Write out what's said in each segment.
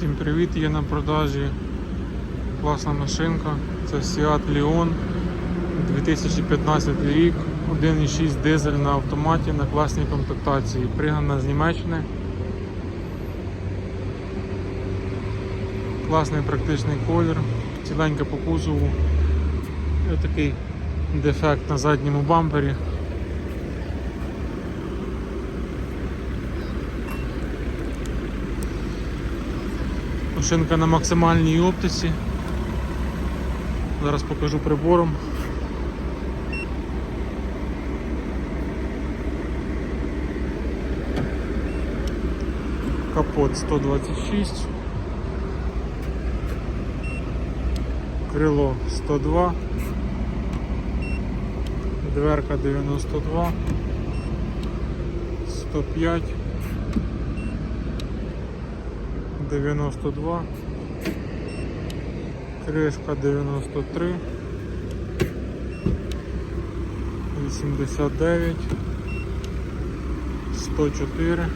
Всім привіт, є на продажі класна машинка. Це Seat Leon 2015 рік, 1,6 дизель на автоматі на класній комплектації. Пригнана з Німеччини. Класний практичний колір, ціленька по кузову. І отакий дефект на задньому бампері. Машинка на максимальній оптиці. Зараз покажу прибором. Капот 126. Крило 102. Дверка 92. 105. 92, кришка 93, 89, 104,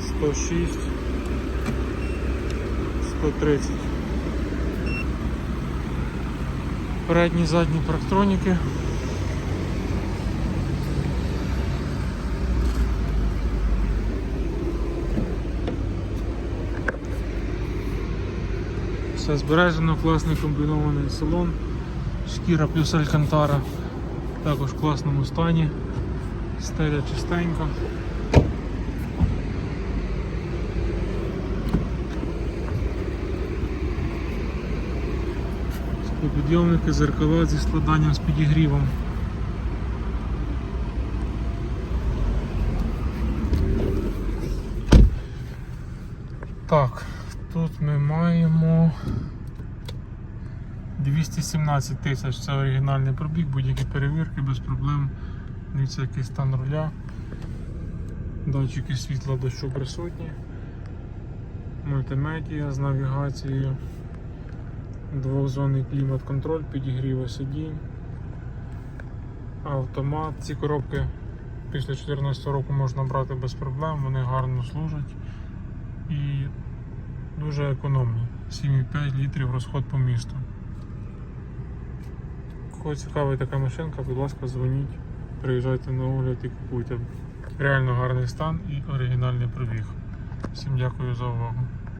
106, 130. Передні задні парктроніки. Все збережено, класний комбінований салон, шкіра плюс алькантара, також в класному стані, стеля чистенька. Склопідйомники, зеркала зі складанням з підігрівом. Так, тут ми маємо 217 тисяч, це оригінальний пробіг, будь-які перевірки без проблем. Дивіться, який стан руля. Датчики світла дощу присутні. Мультимедія з навігацією. Двохзонний клімат-контроль, підігріва сидінь. Автомат. Ці коробки після 2014 року можна брати без проблем, вони гарно служать і дуже економні. 7,5 літрів розход по місту. Кого цікавить така машинка, будь ласка, дзвоніть, приїжджайте на огляд і купуйте. Реально гарний стан і оригінальний пробіг. Всім дякую за увагу.